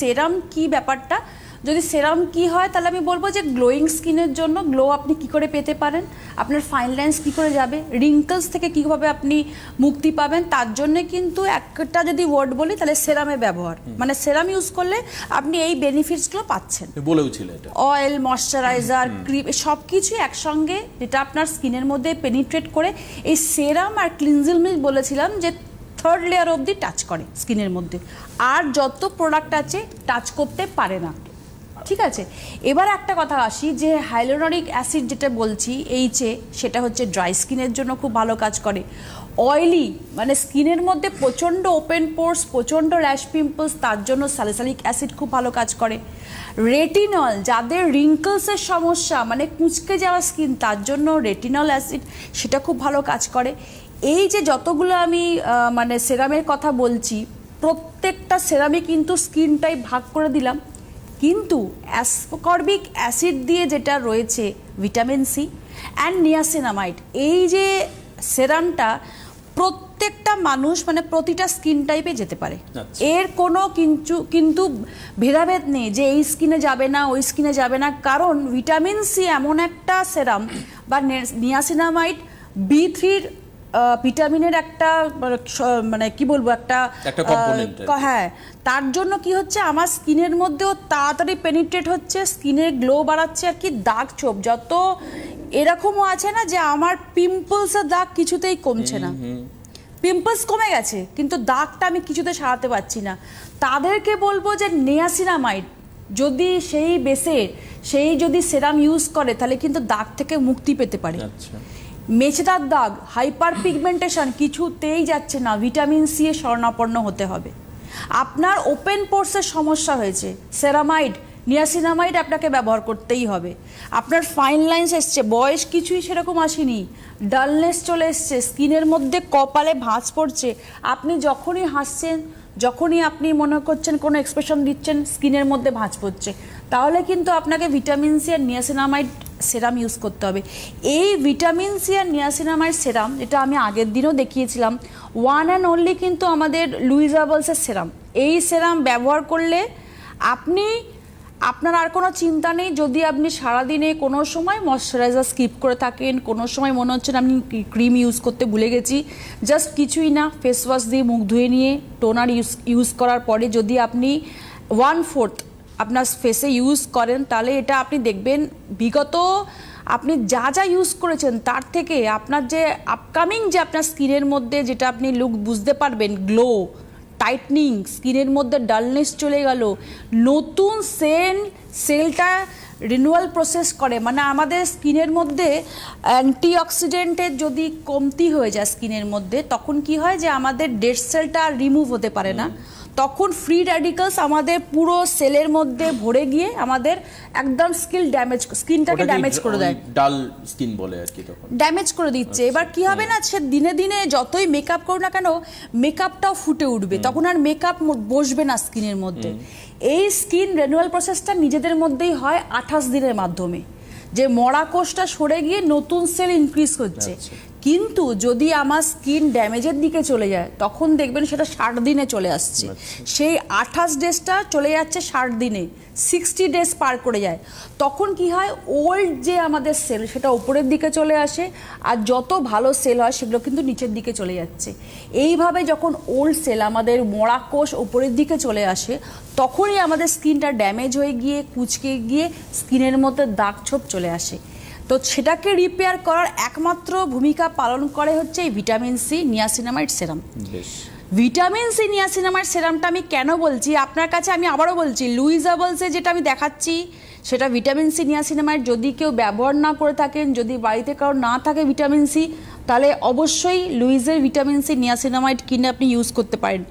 সেরাম কি ব্যাপারটা? যদি সেরাম কি হয় তাহলে আমি বলব যে গ্লোয়িং স্কিনের জন্য গ্লো আপনি কি করে পেতে পারেন? আপনার ফাইন লাইন্স কী করে যাবে? রিঙ্কলস থেকে কীভাবে আপনি মুক্তি পাবেন? তার জন্য কিন্তু একটা যদি ওয়ার্ড বলি তাহলে সেরামের ব্যবহার। মানে সেরাম ইউজ করলে আপনি এই বেনিফিটসগুলো পাচ্ছেন। বলেও এটা। অয়েল ময়শ্চারাইজার ক্রিম সব কিছুই একসঙ্গে যেটা আপনার স্কিনের মধ্যে পেনিট্রেট করে এই সেরাম আর ক্লিনজিল মিল বলেছিলাম যে থার্ড লেয়ার অবধি টাচ করে স্কিনের মধ্যে। আর যত প্রোডাক্ট আছে টাচ করতে পারে না। ঠিক আছে? এবার একটা কথা আসি যে হাইলোরনিক অ্যাসিড যেটা বলছি এইচে সেটা হচ্ছে ড্রাই স্কিনের জন্য খুব ভালো কাজ করে। অয়েলি মানে স্কিনের মধ্যে প্রচণ্ড ওপেন পোর্স প্রচণ্ড র্যাশ পিম্পলস তার জন্য স্যালিসালিক অ্যাসিড খুব ভালো কাজ করে। রেটিনল যাদের রিঙ্কলসের সমস্যা মানে কুঁচকে যাওয়া স্কিন তার জন্য রেটিনল অ্যাসিড সেটা খুব ভালো কাজ করে। এই যে যতগুলো আমি মানে সেরামের কথা বলছি প্রত্যেকটা সেরামে কিন্তু স্কিন টাইপ ভাগ করে দিলাম। কিন্তু অ্যাসকর্বিক অ্যাসিড দিয়ে যেটা রয়েছে ভিটামিন সি অ্যান্ড নিয়াসিনামাইড এই যে সেরামটা প্রত্যেকটা মানুষ মানে প্রতিটা স্কিন টাইপে যেতে পারে। আচ্ছা। এর কোনো কিন্তু কিন্তু ভেদাভেদ নেই যে এই স্কিনে যাবে না ওই স্কিনে যাবে না। কারণ ভিটামিন সি এমন একটা সেরাম বা নিয়াসিনামাইড বি থ্রির ভিটামিনের একটা মানে কি বলব একটা হ্যাঁ তার জন্য কি হচ্ছে আমার স্কিনের মধ্যেও তাড়াতাড়ি পেনিট্রেট হচ্ছে স্কিনের গ্লো বাড়াচ্ছে আর কি দাগ ছোপ যত এরকমও আছে না যে আমার পিম্পলসের দাগ কিছুতেই কমছে না। পিম্পলস কমে গেছে কিন্তু দাগটা আমি কিছুতে সারাতে পারছি না। তাদেরকে বলব যে নেয়াসিনামাইড যদি সেই বেসে সেই যদি সেরাম ইউজ করে তাহলে কিন্তু দাগ থেকে মুক্তি পেতে পারে। আচ্ছা। মেচেদার দাগ হাইপার পিগমেন্টেশন কিছুতেই যাচ্ছে না। ভিটামিন সি এ শরণাপন্ন হতে হবে। আপনার ওপেন পোর্সের সমস্যা হয়েছে। সেরামাইড নিয়াসিনামাইড আপনাকে ব্যবহার করতেই হবে। আপনার ফাইন লাইন্স এসছে। বয়স কিছুই সেরকম আসেনি। ডালনেস চলে এসছে। স্কিনের মধ্যে কপালে ভাঁজ পড়ছে। আপনি যখনই হাসছেন, যখনই আপনি মনে করছেন কোনো এক্সপ্রেশন দিচ্ছেন, স্কিনের মধ্যে ভাঁজ পড়ছে। তাহলে কিন্তু আপনাকে ভিটামিন সি আর নিয়াসিনামাইড সেরাম ইউজ করতে হবে। এই ভিটামিন সি আর নিয়াসিনামাইড সেরাম যেটা আমি আগের দিনও দেখিয়েছিলাম ওয়ান অ্যান্ড অনলি কিন্তু আমাদের লুইজাবলসের সেরাম এই সেরাম ব্যবহার করলে আপনি, আপনার আর কোনো চিন্তা নেই, যদি আপনি সারাদিনে কোনো সময় ময়শ্চারাইজার স্কিপ করে থাকেন, কোনো সময় মনে হচ্ছে না আপনি ক্রিম ইউজ করতে ভুলে গেছি জাস্ট কিছুই না ফেস ওয়াশ দিয়ে মুখ ধুয়ে নিয়ে টোনার ইউজ ইউজ করার পরে যদি আপনি ওয়ান ফোর্থ আপনার ফেসে ইউজ করেন, তাহলে এটা আপনি দেখবেন, বিগত আপনি যা যা ইউজ করেছেন, তার থেকে আপনার যে আপকামিং যে আপনার স্কিনের মধ্যে যেটা আপনি লুক বুঝতে পারবেন গ্লো টাইটনিং স্কিনের মধ্যে ডালনেস চলে গেল, নতুন সেল সেলটা রিনুয়াল প্রসেস করে মানে আমাদের স্কিনের মধ্যে অ্যান্টিঅক্সিডেন্টের যদি কমতি হয়ে যায় স্কিনের মধ্যে, তখন কি হয় যে আমাদের ডেড সেলটা আর রিমুভ হতে পারে না। তখন ফ্রি র্যাডিকালস আমাদের পুরো সেলের মধ্যে ভরে গিয়ে আমাদের একদম স্কিল ড্যামেজ স্কিনটাকে ড্যামেজ করে দেয়। ডাল স্কিন বলে আর কি তখন। ড্যামেজ করে দিচ্ছে। এবার কি হবে না সে দিনে দিনে যতই মেকআপ করুক না কেন মেকআপটাও ফুটে উঠবে। তখন আর মেকআপ বসবে না স্কিনের মধ্যে। এই স্কিন রেনুয়াল প্রসেসটা নিজেদের মধ্যেই হয় আঠাশ দিনের মাধ্যমে। যে মরা কোষটা সরে গিয়ে নতুন সেল ইনক্রিজ হচ্ছে। আচ্ছা। কিন্তু যদি আমার স্কিন ড্যামেজের দিকে চলে যায় তখন দেখবেন সেটা ষাট দিনে চলে আসছে। সেই আঠাশ ডেজটা চলে যাচ্ছে ষাট দিনে সিক্সটি ডেজ পার করে যায়। তখন কি হয় ওল্ড যে আমাদের সেল সেটা উপরের দিকে চলে আসে আর যত ভালো সেল হয় সেগুলো কিন্তু নিচের দিকে চলে যাচ্ছে। এইভাবে যখন ওল্ড সেল আমাদের মরা কোষ উপরের দিকে চলে আসে তখনই আমাদের স্কিনটা ড্যামেজ হয়ে গিয়ে কুচকে গিয়ে স্কিনের মধ্যে দাগ ছোপ চলে আসে। তো সেটাকে রিপেয়ার করার একমাত্র ভূমিকা পালন করে হচ্ছে এই vitamin C niacinamide serum vitamin C niacinamide সেরামটা আমি কেন বলছি? আপনার কাছে আমি আবারও বলছি লুইজাবলসে যেটা আমি দেখাচ্ছি সেটা ভিটামিন সি নিয়াসিনামাইড যদি কেউ ব্যবহার না করে থাকেন যদি বাড়িতে কারোর না থাকে ভিটামিন সি তাহলে অবশ্যই লুইজের ভিটামিন সি নিয়াসিনামাইড কিনে আপনি ইউজ করতে পারেন।